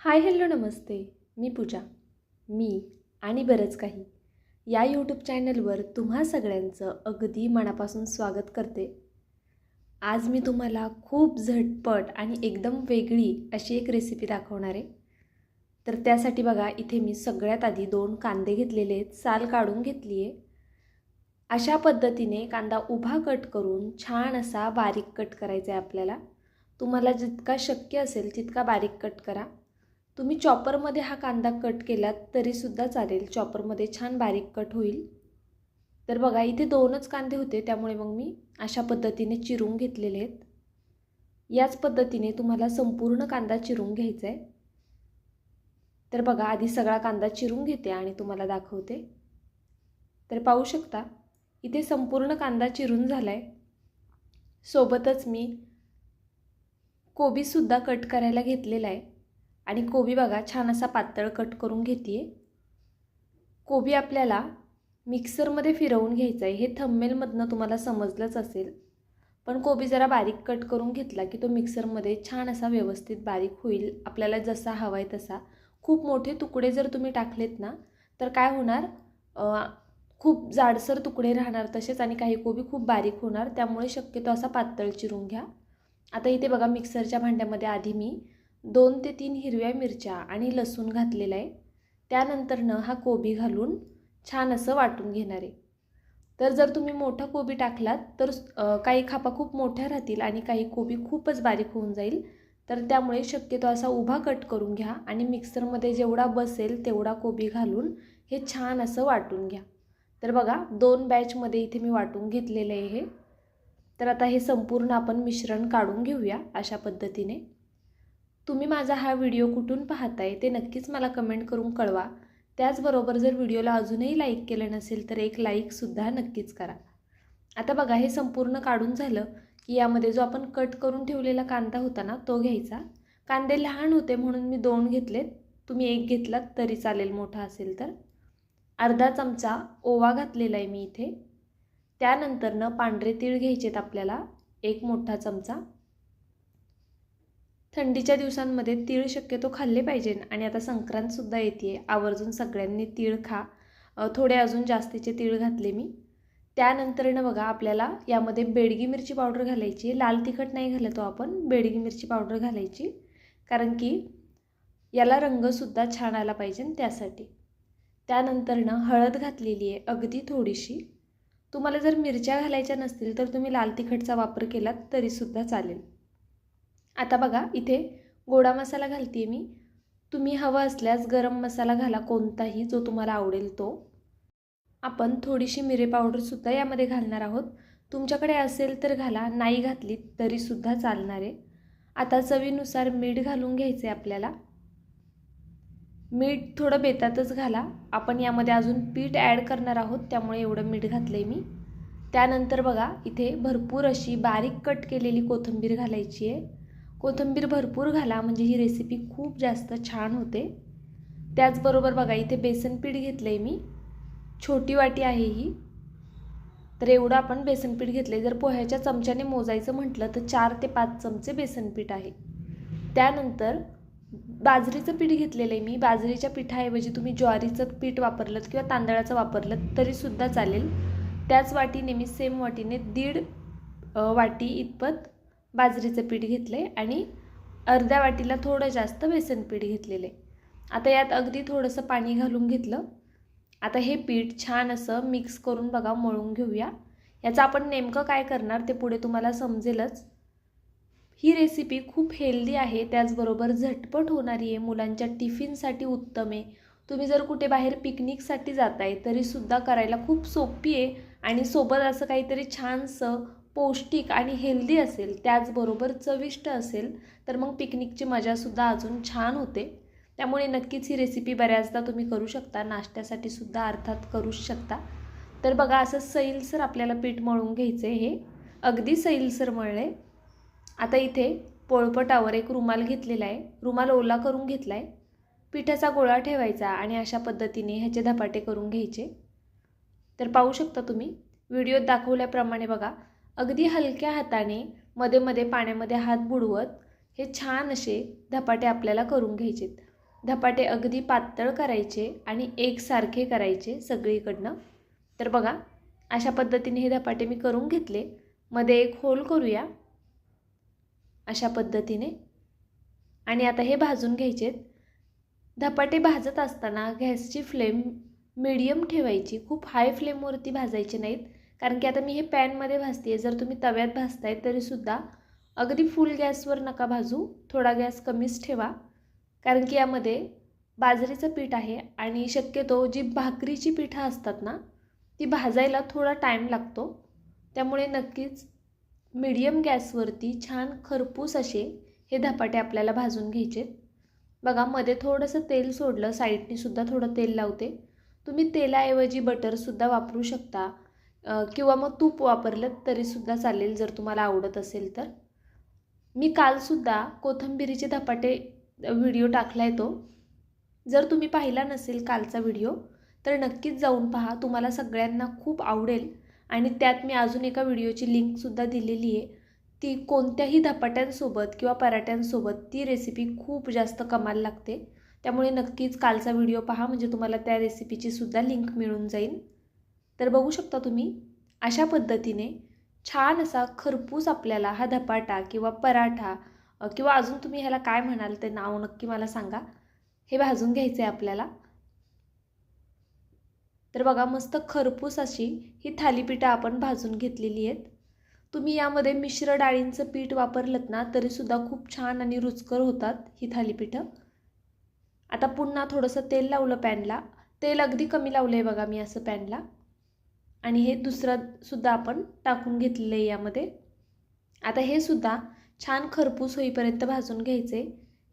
Hi hello नमस्ते मी पूजा मी आणि बरंच काही. या यूट्यूब चॅनलवर तुम्हा सगळ्यांचं अगदी मनापासून स्वागत करते. आज मी तुम्हाला खूप झटपट आणि एकदम वेगळी अशी एक रेसिपी दाखवणार आहे. तर त्यासाठी बघा इथे मी सगळ्यात आधी दोन कांदे घेतलेले आहेत साल काढून घेतली आहे. अशा पद्धतीने कांदा उभा कट करून छान असा बारीक कट करायचा आहे आपल्याला. तुम्हाला जितका शक्य असेल तितका बारीक कट करा. तुम्ही चॉपरमध्ये हा कांदा कट केलात तरीसुद्धा चालेल. चॉपरमध्ये छान बारीक कट होईल. तर बघा इथे दोनच कांदे होते त्यामुळे मग मी अशा पद्धतीने चिरून घेतलेले आहेत. याच पद्धतीने तुम्हाला संपूर्ण कांदा चिरून घ्यायचा आहे. तर बघा आधी सगळा कांदा चिरून घेते आणि तुम्हाला दाखवते. तर पाहू शकता इथे संपूर्ण कांदा चिरून झाला आहे सोबतच मी कोबीसुद्धा कट करायला घेतलेला आहे. आणि कोबी बघा छान असा पातळ कट करून घेते आहे कोबी आपल्याला मिक्सरमध्ये फिरवून घ्यायचं आहे हे थंबेलमधनं तुम्हाला समजलंच असेल. पण कोबी जरा बारीक कट करून घेतला की तो मिक्सरमध्ये छान असा व्यवस्थित बारीक होईल. आपल्याला जसा हवा आहे तसा. खूप मोठे तुकडे जर तुम्ही टाकलेत ना तर काय होणार? खूप जाडसर तुकडे राहणार तसेच आणि काही कोबी खूप बारीक होणार. त्यामुळे शक्यतो असा पातळ चिरून घ्या. आता इथे बघा मिक्सरच्या भांड्यामध्ये आधी मी दोन ते तीन हिरव्या मिरच्या आणि लसूण घातलेला आहे. त्यानंतरनं हा कोबी घालून छान असं वाटून घेणार आहे. तर जर तुम्ही मोठा कोबी टाकलात तर काही खापा खूप मोठ्या राहतील आणि काही कोबी खूपच बारीक होऊन जाईल. तर त्यामुळे शक्यतो असा उभा कट करून घ्या आणि मिक्सरमध्ये जेवढा बसेल तेवढा कोबी घालून हे छान असं वाटून घ्या. तर बघा दोन बॅचमध्ये इथे मी वाटून घेतलेलं आहे हे. तर आता हे संपूर्ण आपण मिश्रण काढून घेऊया अशा पद्धतीने. तुम्ही माझा हा व्हिडिओ कुठून पाहताय ते नक्कीच मला कमेंट करून कळवा. त्याचबरोबर जर व्हिडिओला अजूनही लाईक केलं नसेल तर एक लाईकसुद्धा नक्कीच करा. आता बघा हे संपूर्ण काढून झालं की यामध्ये जो आपण कट करून ठेवलेला कांदा होता ना तो घ्यायचा. कांदे लहान होते म्हणून मी दोन घेतलेत. तुम्ही एक घेतलात तरी चालेल मोठा असेल तर. अर्धा चमचा ओवा घातलेला आहे मी इथे. त्यानंतरनं पांढरे तीळ घ्यायचेत आपल्याला एक मोठा चमचा. थंडीच्या दिवसांमध्ये तीळ शक्यतो खाल्ले पाहिजे. आणि आता संक्रांतसुद्धा येते आवर्जून सगळ्यांनी तीळ खा. थोडे अजून जास्तीचे तीळ घातले मी. त्यानंतरनं बघा आपल्याला यामध्ये बेडगी मिरची पावडर घालायची. लाल तिखट नाही घालतो आपण. बेडगी मिरची पावडर घालायची. कारण की याला रंगसुद्धा छान आला पाहिजे त्यासाठी. त्यानंतरनं हळद घातलेली आहे अगदी थोडीशी. तुम्हाला जर मिरच्या घालायच्या नसतील तर तुम्ही लाल तिखटचा वापर केलात तरीसुद्धा चालेल. आता बघा इथे गोडा मसाला घालते मी. तुम्ही हवा असल्यास गरम मसाला घाला कोणताही जो तुम्हाला आवडेल तो. आपण थोडीशी मिरे पावडरसुद्धा यामध्ये घालणार आहोत. तुमच्याकडे असेल तर घाला नाही घातली तरीसुद्धा चालणार आहे. आता चवीनुसार मीठ घालून घ्यायचे आपल्याला. मीठ थोडं बेतातच घाला. आपण यामध्ये अजून पीठ ॲड करणार आहोत त्यामुळे एवढं मीठ घातलं आहे मी. त्यानंतर बघा इथे भरपूर अशी बारीक कट केलेली कोथिंबीर घालायची आहे. कोथिंबीर भरपूर घाला म्हणजे ही रेसिपी खूप जास्त छान होते. त्याचबरोबर बघा इथे बेसन पीठ घेतलं आहे मी. छोटी वाटी आहे ही. तर एवढं आपण बेसनपीठ घेतलं आहे जर पोह्याच्या चमच्याने मोजायचं म्हटलं तर चार ते पाच चमचे बेसनपीठ आहे. त्यानंतर बाजरीचं पीठ घेतलेलं आहे मी. बाजरीच्या पिठाऐवजी तुम्ही ज्वारीचं पीठ वापरलं किंवा तांदळाचं वापरलं तरीसुद्धा चालेल. त्याच वाटीने मी सेम वाटीने दीड वाटी इतपत बाजरीचं पीठ घेतलं आहे आणि अर्ध्या वाटीला थोडं जास्त बेसन पीठ घेतलेलं आहे आता यात अगदी थोडंसं पाणी घालून घेतलं. आता हे पीठ छान असं मिक्स करून बघा मळून घेऊया. याचं आपण नेमकं काय करणार ते पुढे तुम्हाला समजेलच. ही रेसिपी खूप हेल्दी आहे त्याचबरोबर झटपट होणारी आहे मुलांच्या टिफिनसाठी उत्तम आहे. तुम्ही जर कुठे बाहेर पिकनिकसाठी जाताय तरीसुद्धा करायला खूप सोपी आहे आणि सोबत असं काहीतरी छानसं पौष्टिक आणि हेल्दी असेल त्याचबरोबर चविष्ट असेल तर मग पिकनिकची मजासुद्धा अजून छान होते. त्यामुळे नक्कीच ही रेसिपी बऱ्याचदा तुम्ही करू शकता नाश्त्यासाठी सुद्धा अर्थात करूच शकता. तर बघा असं सैलसर आपल्याला पीठ मळून घ्यायचं आहे हे. अगदी सैलसर मळले. आता इथे पोळपटावर एक रुमाल घेतलेला आहे. रुमाल ओला करून घेतला आहे पिठाचा गोळा ठेवायचा आणि अशा पद्धतीने ह्याचे धपाटे करून घ्यायचे. तर पाहू शकता तुम्ही. व्हिडिओत दाखवल्याप्रमाणे बघा अगदी हलक्या हाताने मध्ये मध्ये पाण्यामध्ये हात बुडवत हे छान असे धपाटे आपल्याला करून घ्यायचेत. धपाटे अगदी पातळ करायचे आणि एकसारखे करायचे सगळीकडनं. तर बघा अशा पद्धतीने हे धपाटे मी करून घेतले. मध्ये एक होल करूया. अशा पद्धतीने. आणि आता हे भाजून घ्यायचेत. धपाटे भाजत असताना गॅसची फ्लेम मिडियम ठेवायची. खूप हाय फ्लेमवरती भाजायचे नाहीत. कारण की आता मी हे पॅनमध्ये भाजते आहे जर तुम्ही तव्यात भाजताय तरीसुद्धा अगदी फुल गॅसवर नका भाजू. थोडा गॅस कमीच ठेवा. कारण की यामध्ये बाजरीचं पीठ आहे आणि शक्यतो जी भाकरीची पिठं असतात ना ती भाजायला थोडा टाईम लागतो. त्यामुळे नक्कीच मिडियम गॅसवरती छान खरपूस असे हे धपाटे आपल्याला भाजून घ्यायचे. बघा मध्ये थोडंसं तेल सोडलं साईडनीसुद्धा थोडं तेल लावते. तुम्ही तेलाऐवजी बटरसुद्धा वापरू शकता. किंवा मग तूप वापरलं तरीसुद्धा चालेल जर तुम्हाला आवडत असेल तर. मी कालसुद्धा कोथंबिरीचे धपाटे व्हिडिओ टाकला आहे तो. जर तुम्ही पाहिला नसेल कालचा व्हिडिओ तर नक्कीच जाऊन पहा. तुम्हाला सगळ्यांना खूप आवडेल. आणि त्यात मी अजून एका व्हिडिओची लिंकसुद्धा दिलेली आहे. ती कोणत्याही धपाट्यांसोबत किंवा पराठ्यांसोबत ती रेसिपी खूप जास्त कमाल लागते. त्यामुळे नक्कीच कालचा व्हिडिओ पहा. म्हणजे तुम्हाला त्या रेसिपीचीसुद्धा लिंक मिळून जाईल. तर बघू शकता तुम्ही अशा पद्धतीने छान असा खरपूस आपल्याला हा धपाटा किंवा पराठा किंवा अजून तुम्ही ह्याला काय म्हणाल ते नाव नक्की मला सांगा. हे भाजून घ्यायचं आहे आपल्याला. तर बघा मस्त खरपूस अशी ही थालीपीठं आपण भाजून घेतलेली आहेत. तुम्ही यामध्ये मिश्र डाळींचं पीठ वापरलं ना तरीसुद्धा खूप छान आणि रुचकर होतात ही थालीपीठं. आता पुन्हा थोडंसं तेल लावलं पॅनला. तेल अगदी कमी लावलं आहे बघा मी असं पॅनला. आणि हे दुसरंसुद्धा आपण टाकून घेतलेलं आहे यामध्ये. आता हे सुद्धा छान खरपूस होईपर्यंत भाजून घ्यायचे.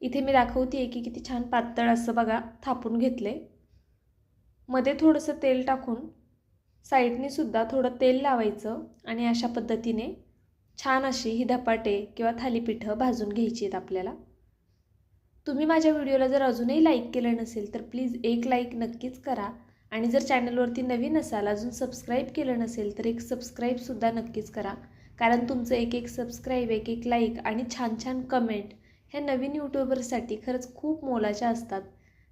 इथे मी दाखवते आहे की किती छान पातळ असं बघा थापून घेतले मध्ये थोडंसं तेल टाकून साईडने सुद्धा थोडं तेल लावायचं आणि अशा पद्धतीने छान अशी ही धपाटे किंवा थालीपीठं भाजून घ्यायची आहेत आपल्याला. तुम्ही माझ्या व्हिडिओला जर अजूनही लाईक केलं नसेल तर प्लीज एक लाईक नक्कीच करा. आणि जर चॅनलवरती नवीन असाल अजून सबस्क्राईब केलं नसेल तर एक सबस्क्राईबसुद्धा नक्कीच करा. कारण तुमचं एक एक सबस्क्राईब एक एक लाईक आणि छान छान कमेंट ह्या नवीन यूट्यूबरसाठी खरंच खूप मोलाच्या असतात.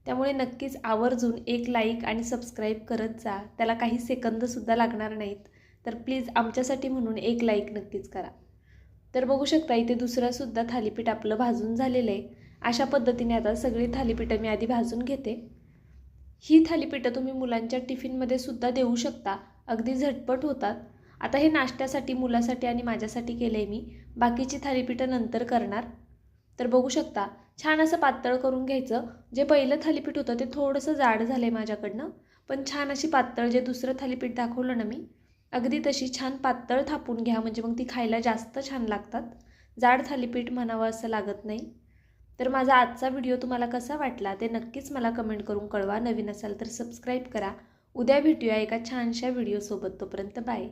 त्यामुळे नक्कीच आवर्जून एक लाईक आणि सबस्क्राईब करत जा. त्याला काही सेकंदसुद्धा लागणार नाहीत. तर प्लीज आमच्यासाठी म्हणून एक लाईक नक्कीच करा. तर बघू शकता इथे दुसरंसुद्धा थालीपीठ आपलं भाजून झालेलं आहे. अशा पद्धतीने आता सगळी थालीपीठं मी आधी भाजून घेते. ही थालीपीठं तुम्ही मुलांच्या टिफिनमध्ये सुद्धा देऊ शकता. अगदी झटपट होतात. आता हे नाश्त्यासाठी मुलासाठी आणि माझ्यासाठी केलं आहे मी. बाकीची थालीपीठं नंतर करणार. तर बघू शकता छान असं पातळ करून घ्यायचं. जे पहिलं थालीपीठ होतं ते थोडंसं जाड झालं आहे माझ्याकडनं. पण छान अशी पातळ जे दुसरं थालीपीठ दाखवलं ना मी अगदी तशी छान पातळ थापून घ्या. म्हणजे मग ती खायला जास्त छान लागतात. जाड थालीपीठ म्हणावं असं लागत नाही. तर माझा आजचा व्हिडिओ तुम्हाला कसा वाटला ते नक्कीच मला कमेंट करून कळवा. नवीन असाल तर सबस्क्राईब करा. उद्या भेटूया एका छानशा व्हिडिओसोबत. तोपर्यंत बाय